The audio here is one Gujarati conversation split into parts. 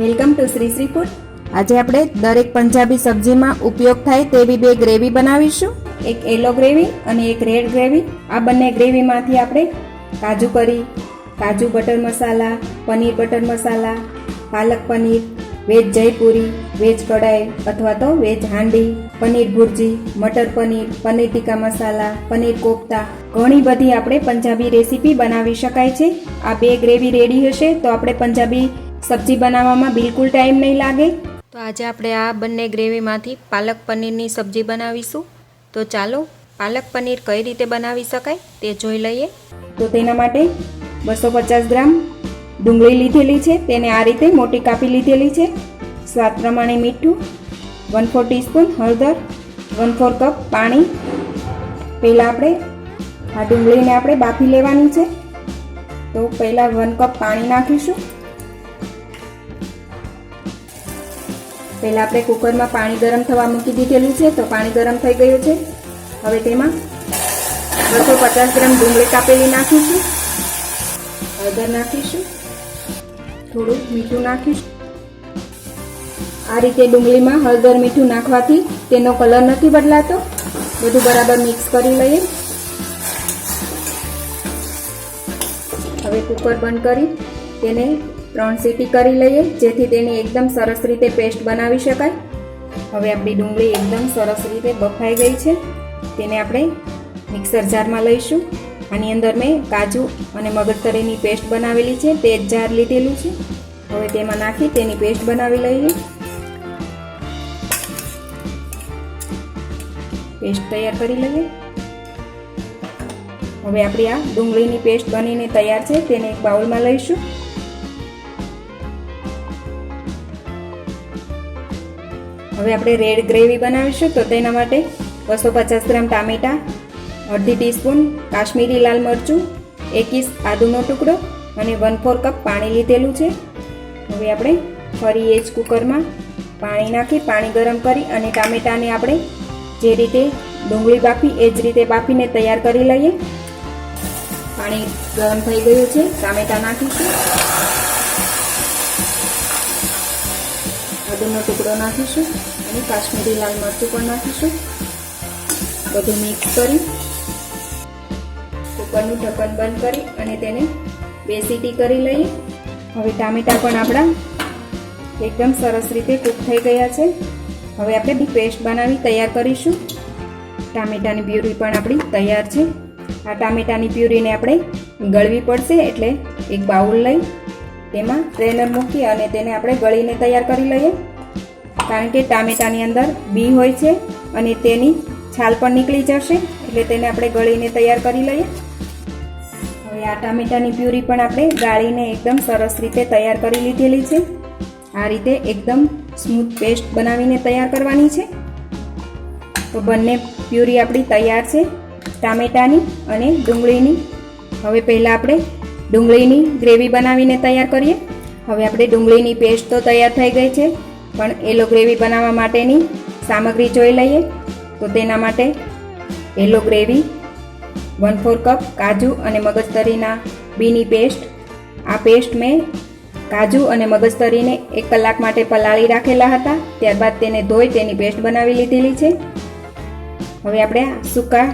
Welcome to Shri Shri food. આજે આપણે દરેક પંજાબી સબ્જીમાં ઉપયોગ થાય તેવી બે ગ્રેવી બનાવીશું. એક યલો ગ્રેવી અને એક રેડ ગ્રેવી. આ બંને ગ્રેવીમાંથી આપણે kaju curry kaju butter masala paneer butter masala palak paneer veg Jaipuri veg kadai અથવા તો વેજ હાંડી પનીર ભુરજી મટર પનીર પનીર ટીકા મસાલા પનીર કોફતા. ઘણી બધી આપણે પંજાબી રેસીપી બનાવી શકાય છે. આ બે ગ્રેવી રેડી હશે તો આપણે પંજાબી સબ્જી બનાવવામાં બિલકુલ ટાઈમ નહીં લાગે. તો આજે આપણે આ બંને ગ્રેવીમાંથી પાલક પનીરની સબ્જી બનાવીશું. તો ચાલો પાલક પનીર કઈ રીતે બનાવી શકાય તે જોઈ લઈએ. તો તેના માટે બસો પચાસ ગ્રામ ડુંગળી લીધેલી છે. તેને આ રીતે મોટી કાપી લીધેલી છે. સ્વાદ પ્રમાણે મીઠું વન ફોર ટીસ્પૂન હળદર વન ફોર કપ પાણી. પહેલાં આપણે આ ડુંગળીને આપણે બાફી લેવાની છે. તો પહેલાં વન કપ પાણી નાખીશું. પહેલાં આપણે કુકરમાં પાણી ગરમ થવા મૂકી દીધેલું છે, તો પાણી ગરમ થઈ ગયું છે. હવે તેમાં બસો પચાસ ગ્રામ ડુંગળી કાપેલી નાખીશું. હળદર નાખીશું. થોડું મીઠું નાખીશું. આ રીતે ડુંગળીમાં હળદર મીઠું નાખવાથી તેનો કલર નથી બદલાતો. બધું બરાબર મિક્સ કરી લઈએ. હવે કુકર બંધ કરી તેને ત્રણ સીટી કરી લઈએ, જેથી તેની એકદમ સરસ રીતે પેસ્ટ બનાવી શકાય. હવે આપણી ડુંગળી એકદમ સરસ રીતે બફાઈ ગઈ છે. તેને આપણે મિક્સર જારમાં લઈશું. આની અંદર મેં કાજુ અને મગજતરીની પેસ્ટ બનાવેલી છે, તે જાર લીધેલું છે. હવે તેમાં નાખી તેની પેસ્ટ બનાવી લઈએ. પેસ્ટ તૈયાર કરી લઈએ. હવે આપણી આ ડુંગળીની પેસ્ટ બનીને તૈયાર છે, તેને એક બાઉલમાં લઈશું. હવે આપણે રેડ ગ્રેવી બનાવીશું તો તેના માટે બસો પચાસ ગ્રામ ટામેટાં, અડધી ટીસ્પૂન કાશ્મીરી લાલ મરચું એકીસ આદુનો ટુકડો અને વન ફોર કપ પાણી લીધેલું છે. હવે આપણે ફરી એ જ કુકરમાં પાણી નાખી, પાણી ગરમ કરી અને ટામેટાને આપણે જે રીતે ડુંગળી બાફી એ જ રીતે બાફીને તૈયાર કરી લઈએ. પાણી ગરમ થઈ ગયું છે, ટામેટા નાખીશું. આદુનો ટુકડો નાખીશું અને કાશ્મીરી લાલ મરચું પણ નાખીશું. બધું મિક્સ કરી કુકરનું ઢક્કન બંધ કરી અને તેને બે સીટી કરી લઈએ. હવે ટામેટાં પણ આપણા એકદમ સરસ રીતે કૂક થઈ ગયા છે. હવે આપણે બી પેસ્ટ બનાવી તૈયાર કરીશું. ટામેટાની પ્યુરી પણ આપણી તૈયાર છે. આ ટામેટાની પ્યુરીને આપણે ગળવી પડશે એટલે એક બાઉલ લઈ, તેમાં ટ્રેનર મૂકી અને તેને આપણે ગળીને તૈયાર કરી લઈએ. કારણ કે ટામેટાની અંદર બી હોય છે અને તેની છાલ પણ નીકળી જશે, એટલે તેને આપણે ગળીને તૈયાર કરી લઈએ. હવે આ ટામેટાની પ્યુરી પણ આપણે ગાળીને એકદમ સરસ રીતે તૈયાર કરી લીધેલી છે. આ રીતે એકદમ સ્મૂથ પેસ્ટ બનાવીને તૈયાર કરવાની છે. તો બંને પ્યુરી આપણી તૈયાર છે, ટામેટાની અને ડુંગળીની. હવે પહેલાં આપણે ડુંગળીની ગ્રેવી બનાવીને તૈયાર કરીએ. હવે આપણે ડુંગળીની પેસ્ટ તો તૈયાર થઈ ગઈ છે. પણ એલો ગ્રેવી બનાવવા માટેની સામગ્રી જોઈ લઈએ. તો તેના માટે yellow gravy, one four cup કાજુ અને મગજતરીના બીની પેસ્ટ. આ પેસ્ટ મેં કાજુ અને મગજતરીને એક કલાક માટે પલાળી રાખેલા હતા. ત્યારબાદ તેને ધોઈ તેની પેસ્ટ બનાવી લીધેલી છે. હવે આપણે સૂકા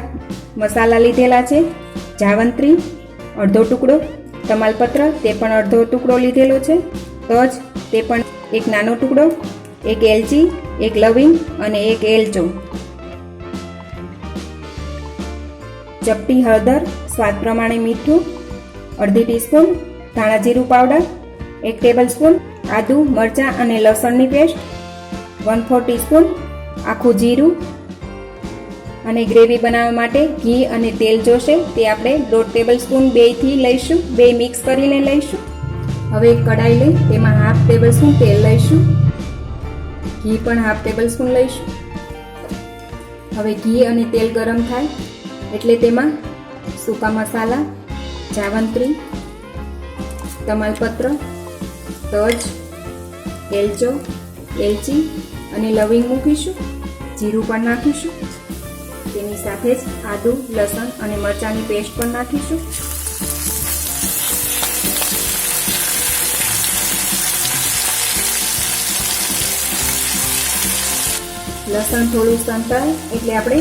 મસાલા લીધેલા છે. જાવંત્રી, અડધો ટુકડો, તમાલપત્ર, તે પણ અડધો ટુકડો લીધેલો છે. તજ, તે પણ એક નાનો ટુકડો, એક એલચી, એક લવિંગ અને એક એલચો. ચપટી હળદર, સ્વાદ પ્રમાણે મીઠું, અડધી ટીસ્પૂન, ધાણા જીરું પાવડર, એક ટેબલ સ્પૂન આદુ, મરચાં અને લસણની પેસ્ટ, વન ફોર ટીસ્પૂન, આખું જીરું અને ગ્રેવી બનાવવા માટે ઘી અને તેલ જોશે. તે આપણે દોઢ ટેબલ સ્પૂન બેથી લઈશું. બે મિક્સ કરીને લઈશું. હવે એક કડાઈ લઈ, તેમાં હાફ ટેબલ સ્પૂન તેલ લઈશું. ઘી પણ હાફ ટેબલ સ્પૂન લઈશું. હવે ઘી અને તેલ ગરમ થાય, એટલે તેમાં સૂકા મસાલા, જાવંત્રી, તમાલપત્ર, તજ એલચો એલચી અને લવિંગ મૂકીશું. જીરું પણ નાખીશું. તેની સાથે જ આદુ, લસણ અને મરચાંની પેસ્ટ પણ નાખીશું. લસણ થોડું સંતાય એટલે આપણે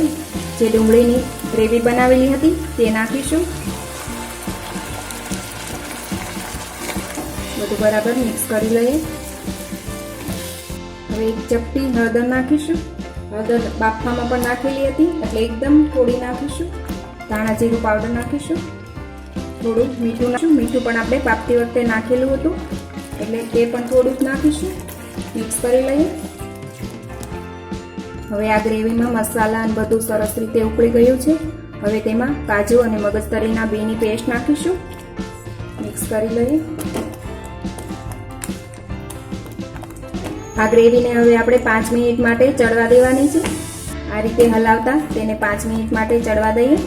જે ડુંગળીની ગ્રેવી બનાવેલી હતી તે નાખીશું. બધું બરાબર મિક્સ કરી લઈએ. હવે એક ચપટી હળદર નાખીશું. હળદર બાફામાં પણ નાખેલી હતી એટલે એકદમ થોડી નાખીશું. ધાણા જીરું પાવડર નાખીશું. થોડું મીઠું નાખીશું. મીઠું પણ આપણે બાફતી વખતે નાખેલું હતું. એટલે તે પણ થોડુંક નાખીશું. મિક્સ કરી લઈએ. હવે આ ગ્રેવીમાં મસાલા અને બધું સરસ રીતે ઉકળી ગયું છે. હવે તેમાં કાજુ અને મગજતરીના બીની પેસ્ટ નાખીશું. મિક્સ કરી લઈએ. આ ગ્રેવીને હવે આપણે પાંચ મિનિટ માટે ચડવા દેવાની છે. આ રીતે હલાવતા તેને પાંચ મિનિટ માટે ચડવા દઈએ.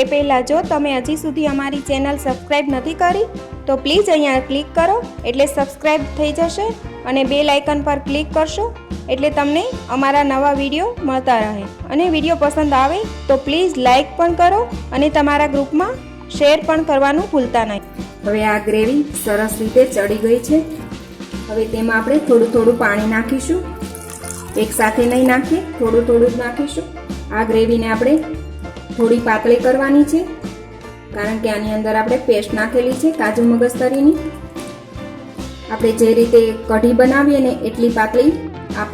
એ પહેલાં જો તમે હજી સુધી અમારી ચેનલ સબસ્ક્રાઈબ નથી કરી, તો પ્લીઝ અહીંયા ક્લિક કરો, એટલે સબસ્ક્રાઈબ થઈ જશે અને બેલ આઇકન પર ક્લિક કરશો. એટલે તમને અમારા નવા વીડિયો મળતા રહે. અને વીડિયો પસંદ આવે તો પ્લીઝ લાઈક પણ કરો અને તમારા ગ્રુપમાં શેર પણ કરવાનું ભૂલતા નહીં. હવે આ ગ્રેવી સરસ રીતે ચડી ગઈ છે. હવે તેમાં આપણે થોડું થોડું પાણી નાખીશું. એક સાથે નહીં નાખીએ, થોડું થોડું જ નાખીશું. આ ગ્રેવીને આપણે થોડી પાતળી કરવાની છે. કારણ કે આની અંદર આપણે પેસ્ટ નાખેલી છે, કાજુ મગજતરીની. આપણે જે રીતે કઢી બનાવીએ ને એટલી પાતળી આપ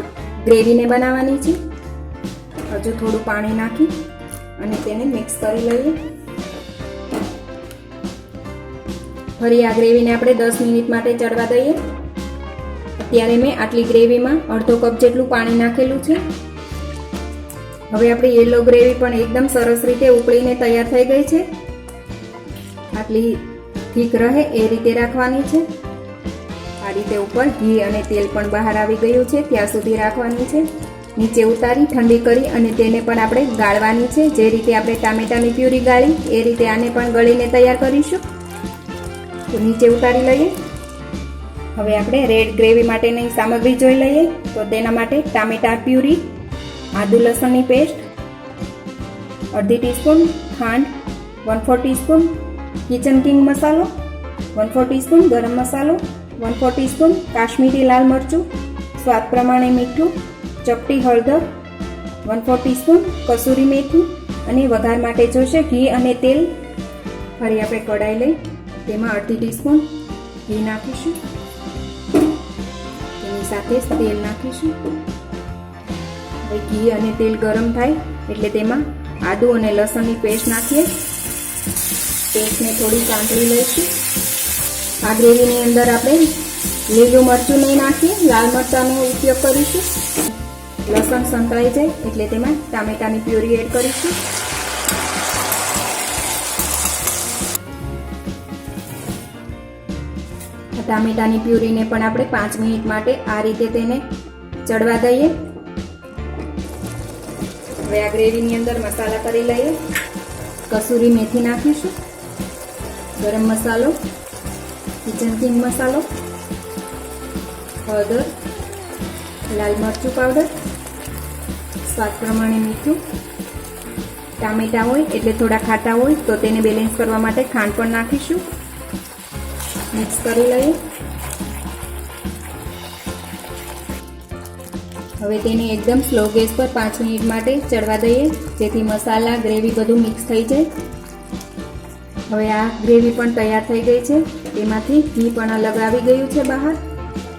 ગ્રેવીને બનાવવાની છે. હજુ થોડું પાણી નાખી અને તેને મિક્સ કરી લઈએ. ફરી આ ગ્રેવીને આપણે દસ મિનિટ માટે ચડવા દઈએ. અત્યારે મેં આટલી ગ્રેવીમાં અડધો કપ જેટલું પાણી નાખેલું છે. હવે આપણી યલો ગ્રેવી પણ એકદમ સરસ રીતે ઉકળીને તૈયાર થઈ ગઈ છે. આટલી ઠીક રહે એ રીતે રાખવાની છે. આ રીતે ઉપર ઘી અને તેલ પણ બહાર આવી ગયું છે, ત્યાં સુધી રાખવાની છે. નીચે ઉતારી, ઠંડી કરી અને તેને પણ આપણે ગાળવાની છે. જે રીતે આપણે ટામેટાની પ્યુરી ગાળી, એ રીતે આને પણ ગળીને તૈયાર કરીશું. તો નીચે ઉતારી લઈએ. હવે આપણે રેડ ગ્રેવી માટેની સામગ્રી જોઈ લઈએ. તો તેના માટે ટામેટા પ્યુરી, આદુ લસણની પેસ્ટ, અડધી ટીસ્પૂન ખાંડ, one four teaspoon, kitchen king મસાલો, વન ફોર ટીસ્પૂન ગરમ મસાલો વન ફોર ટીસ્પૂન કાશ્મીરી લાલ મરચું સ્વાદ પ્રમાણે મીઠું ચપટી હળદર વન ફોર ટીસ્પૂન કસૂરી મેથી અને વઘાર માટે જોશે ઘી અને તેલ. ફરી આપણે કઢાઈ લઈ તેમાં અડધી ટીસ્પૂન ઘી નાખીશું. તેની સાથે તેલ નાખીશું. હવે ઘી અને તેલ ગરમ થાય એટલે તેમાં આદુ અને લસણની પેસ્ટ નાખીએ. પેસ્ટને થોડી સાંતળી લઈશું. આ ગ્રેવીની અંદર આપણે લીલું મરચું નહીં નાખીએ, લાલ મરચાંનો ઉપયોગ કરીશું. લસણ સંતળાઈ જાય એટલે તેમાં ટામેટાની પ્યુરી એડ કરીશું. ટામેટાની પ્યુરીને પણ આપણે પાંચ મિનિટ માટે આ રીતે તેને ચડવા દઈએ. હવે આ ગ્રેવીની અંદર મસાલા કરી લઈએ. કસૂરી મેથી નાખીશું. ગરમ મસાલો. કિચન મસાલો, હળદર, લાલ મરચું પાવડર, સ્વાદ પ્રમાણે મીઠું, ટામેટા હોય એટલે થોડા ખાટા હોય તો તેને બેલેન્સ કરવા માટે ખાંડ પણ નાખીશું. મિક્સ કરી લઈએ. હવે તેને એકદમ સ્લો ગેસ પર પાંચ મિનિટ માટે ચડવા દઈએ, જેથી મસાલા ગ્રેવી બધું મિક્સ થઈ જાય. હવે આ ગ્રેવી પણ તૈયાર થઈ ગઈ છે. તેમાંથી ઘી પણ અલગ આવી ગયું છે બહાર.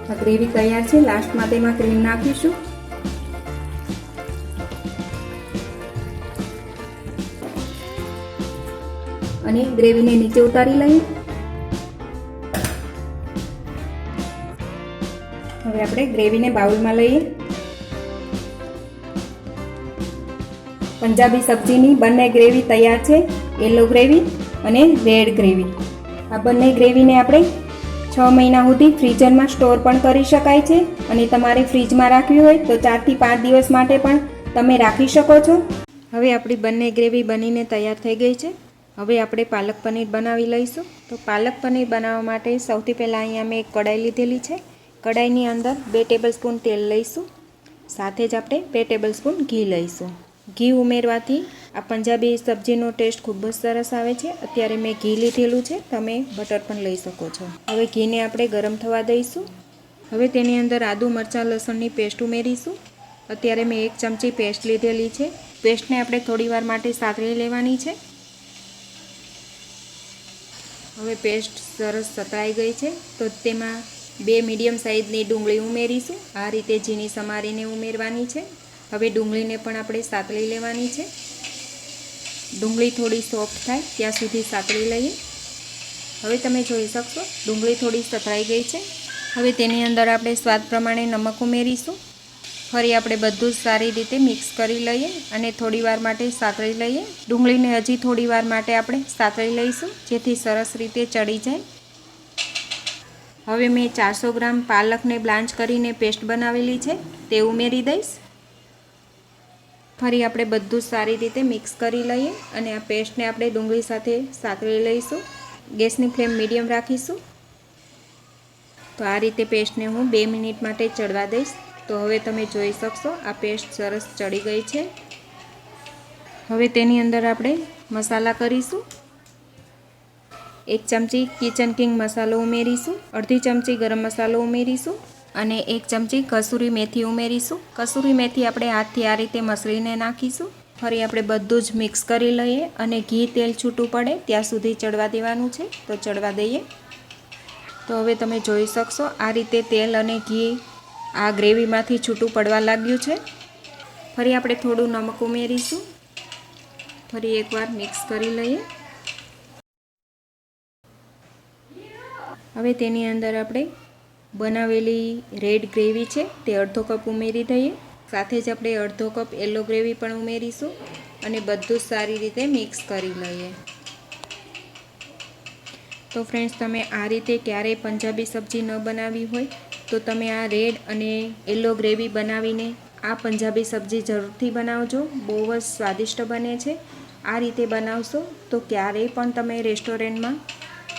આ ગ્રેવી તૈયાર છે. લાસ્ટમાં તેમાં ક્રીમ નાખીશું. અને ગ્રેવીને નીચે ઉતારી લઈએ. હવે આપણે ગ્રેવીને બાઉલમાં લઈએ. પંજાબી સબ્જીની બંને ગ્રેવી તૈયાર છે. યલો ગ્રેવી અને રેડ ગ્રેવી. આ બંને ગ્રેવીને આપણે છ મહિના સુધી ફ્રીઝરમાં સ્ટોર પણ કરી શકાય છે અને તમારે ફ્રીજમાં રાખવી હોય તો ચારથી પાંચ દિવસ માટે પણ તમે રાખી શકો છો. હવે આપણી બંને ગ્રેવી બનીને તૈયાર થઈ ગઈ છે. હવે આપણે પાલક પનીર બનાવી લઈશું. તો પાલક પનીર બનાવવા માટે સૌથી પહેલાં અહીંયા મેં એક કઢાઈ લીધેલી છે. કડાઈની અંદર બે ટેબલ સ્પૂન તેલ લઈશું. સાથે જ આપણે બે ટેબલ સ્પૂન ઘી લઈશું. ઘી ઉમેરવાથી આ પંજાબી સબ્જીનો ટેસ્ટ ખૂબ જ સરસ આવે છે. અત્યારે મેં ઘી લીધેલું છે. તમે બટર પણ લઈ શકો છો. હવે ઘીને આપણે ગરમ થવા દઈશું. હવે તેની અંદર આદુ, મરચાં, લસણની પેસ્ટ ઉમેરીશું. અત્યારે મેં એક ચમચી પેસ્ટ લીધેલી છે. પેસ્ટને આપણે થોડીવાર માટે સાતળી લેવાની છે. હવે પેસ્ટ સરસ સતળાઈ ગઈ છે. તો તેમાં બે મીડિયમ સાઇઝની ડુંગળી ઉમેરીશું. આ રીતે ઝીણી સમારીને ઉમેરવાની છે. હવે ડુંગળીને પણ આપણે સાતળી લેવાની છે. ડુંગળી થોડી સોફ્ટ થાય, ત્યાં સુધી સાતળી લઈએ. હવે તમે જોઈ શકશો, ડુંગળી થોડી સતળાઈ ગઈ છે. હવે તેની અંદર આપણે સ્વાદ પ્રમાણે નમક ઉમેરીશું. ફરી આપણે બધું સારી રીતે મિક્સ કરી લઈએ અને થોડીવાર માટે સાતળી લઈએ. ડુંગળીને હજી થોડીવાર માટે આપણે સાતળી લઈશું, જેથી સરસ રીતે ચડી જાય. હવે મેં ચારસો ગ્રામ પાલકને બ્લાન્ચ કરીને પેસ્ટ બનાવેલી છે, તે ઉમેરી દઈશ. ફરી આપણે બધું સારી રીતે મિક્સ કરી લઈએ અને આ પેસ્ટને આપણે ડુંગળી સાથે સાતળી લઈશું. ગેસની ફ્લેમ મીડિયમ રાખીશું. તો આ રીતે પેસ્ટને હું બે મિનિટ માટે ચડવા દઈશ. તો હવે તમે જોઈ શકશો, આ પેસ્ટ સરસ ચડી ગઈ છે. હવે તેની અંદર આપણે મસાલા કરીશું. એક ચમચી કિચન કિંગ મસાલો ઉમેરીશું. અડધી ચમચી ગરમ મસાલો ઉમેરીશું. અને એક ચમચી કસૂરી મેથી ઉમેરીશું. કસૂરી મેથી આપણે હાથથી આ રીતે મસળીને નાખીશું. ફરી આપણે બધું જ મિક્સ કરી લઈએ અને ઘી તેલ છૂટું પડે ત્યાં સુધી ચડવા દેવાનું છે. તો ચડવા દઈએ. તો હવે તમે જોઈ શકશો આ રીતે તેલ અને ઘી આ ગ્રેવીમાંથી છૂટું પડવા લાગ્યું છે. ફરી આપણે થોડું નમક ઉમેરીશું. ફરી એકવાર મિક્સ કરી લઈએ. હવે તેની અંદર આપણે બનાવેલી રેડ ગ્રેવી છે, તે અડધો કપ ઉમેરી દઈએ. સાથે જ આપણે અડધો કપ યલો ગ્રેવી પણ ઉમેરીશું અને બધું જ સારી રીતે મિક્સ કરી લઈએ. તો ફ્રેન્ડ્સ, તમે આ રીતે ક્યારેય પંજાબી સબ્જી ન બનાવી હોય, તો તમે આ રેડ અને યલો ગ્રેવી બનાવીને આ પંજાબી સબ્જી જરૂરથી બનાવજો. બહુ જ સ્વાદિષ્ટ બને છે. આ રીતે બનાવશો તો ક્યારેય પણ તમે રેસ્ટોરન્ટમાં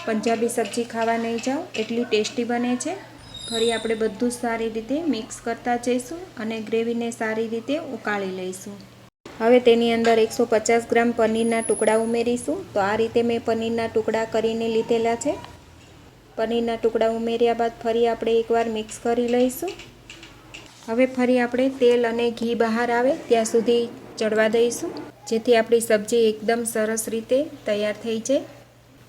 પંજાબી સબ્જી ખાવા નહીં જાઓ. એટલી ટેસ્ટી બને છે. ફરી આપણે બધું સારી રીતે મિક્સ કરતા જઈશું અને ગ્રેવીને સારી રીતે ઉકાળી લઈશું. હવે તેની અંદર એકસો પચાસ ગ્રામ પનીરના ટુકડા ઉમેરીશું. તો આ રીતે મેં પનીરના ટુકડા કરીને લીધેલા છે. પનીરના ટુકડા ઉમેર્યા બાદ ફરી આપણે એકવાર મિક્સ કરી લઈશું. હવે ફરી આપણે તેલ અને ઘી બહાર આવે ત્યાં સુધી ચડવા દઈશું. જેથી આપણી સબ્જી એકદમ સરસ રીતે તૈયાર થઈ જાય.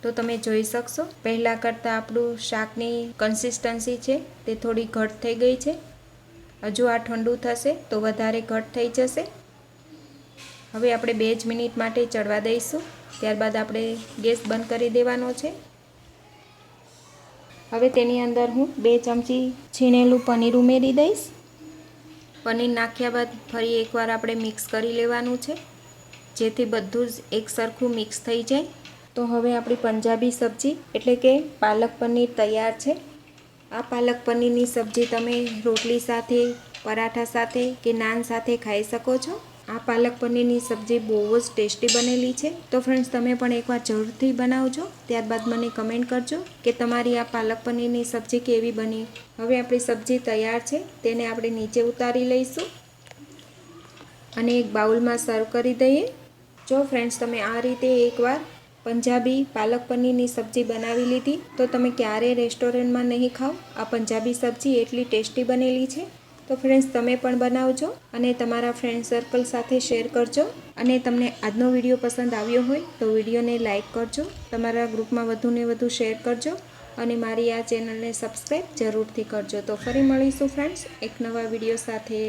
તો તમે જોઈ શકશો. પહેલાં કરતાં આપણું શાકની કન્સિસ્ટન્સી છે, તે થોડી ઘટ થઈ ગઈ છે. હજુ આ ઠંડુ થશે તો વધારે ઘટ થઈ જશે. હવે આપણે બે જ મિનિટ માટે ચડવા દઈશું. ત્યારબાદ આપણે ગેસ બંધ કરી દેવાનો છે. હવે તેની અંદર હું બે ચમચી છીણેલું પનીર ઉમેરી દઈશ. પનીર નાખ્યા બાદ ફરી એકવાર આપણે મિક્સ કરી લેવાનું છે. જેથી બધું જ એક સરખું મિક્સ થઈ જાય. તો હવે આપણી પંજાબી સબ્જી, એટલે કે પાલક પનીર તૈયાર છે. આ પાલક પનીરની સબ્જી તમે રોટલી સાથે, પરાઠા સાથે કે નાન સાથે ખાઈ શકો છો. આ પાલક પનીરની સબ્જી બહુ જ ટેસ્ટી બનેલી છે. તો ફ્રેન્ડ્સ તમે પણ એકવાર જરૂરથી બનાવજો. ત્યારબાદ મને કમેન્ટ કરજો કે તમારી આ પાલક પનીરની સબ્જી કેવી બની. હવે આપણી સબ્જી તૈયાર છે. તેને આપણે નીચે ઉતારી લઈશું અને એક બાઉલમાં સર્વ કરી દઈએ. જો ફ્રેન્ડ્સ તમે આ રીતે એકવાર પંજાબી પાલક પનીરની સબ્જી બનાવી લીધી. તો તમે ક્યારેય રેસ્ટોરન્ટમાં નહીં ખાઓ આ પંજાબી સબ્જી એટલી ટેસ્ટી બનેલી છે. તો ફ્રેન્ડ્સ, તમે પણ બનાવજો અને તમારા ફ્રેન્ડ સર્કલ સાથે શેર કરજો. અને તમને આજનો વીડિયો પસંદ આવ્યો હોય તો વિડીયોને લાઇક કરજો. તમારા ગ્રુપમાં વધુને વધુ શેર કરજો. અને મારી આ ચેનલને સબસ્ક્રાઈબ જરૂરથી કરજો. તો ફરી મળીશું, ફ્રેન્ડ્સ, એક નવા વીડિયો સાથે.